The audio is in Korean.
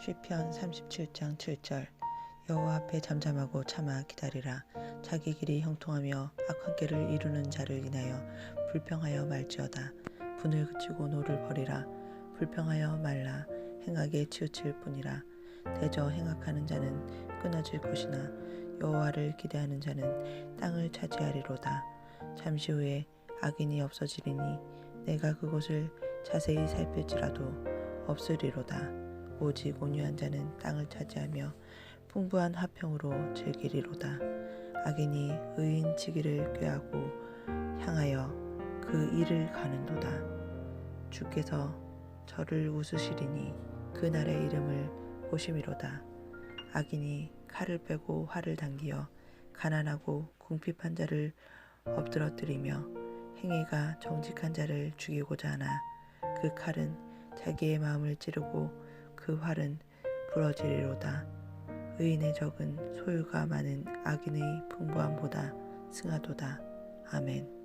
시편 37장 7절. 여호와 앞에 잠잠하고 참아 기다리라. 자기 길이 형통하며 악한 길을 이루는 자를 인하여 불평하여 말지어다. 분을 그치고 노를 버리라. 불평하여 말라. 행하게 치우칠 뿐이라. 대저 행악하는 자는 끊어질 것이나 여호와를 기대하는 자는 땅을 차지하리로다. 잠시 후에 악인이 없어지리니 내가 그곳을 자세히 살필지라도 없으리로다 오직 온유한 자는 땅을 차지하며 풍부한 화평으로 즐기리로다. 악인이 의인 치기를 꾀하고 향하여 그 일을 가는도다. 주께서 저를 웃으시리니 그날의 이름을 보심이로다. 악인이 칼을 빼고 활을 당기어 가난하고 궁핍한 자를 엎드러뜨리며 행위가 정직한 자를 죽이고자 하나 그 칼은 자기의 마음을 찌르고 그 활은 부러지리로다. 의인의 적은 소유가 많은 악인의 풍부함보다 승하도다. 아멘.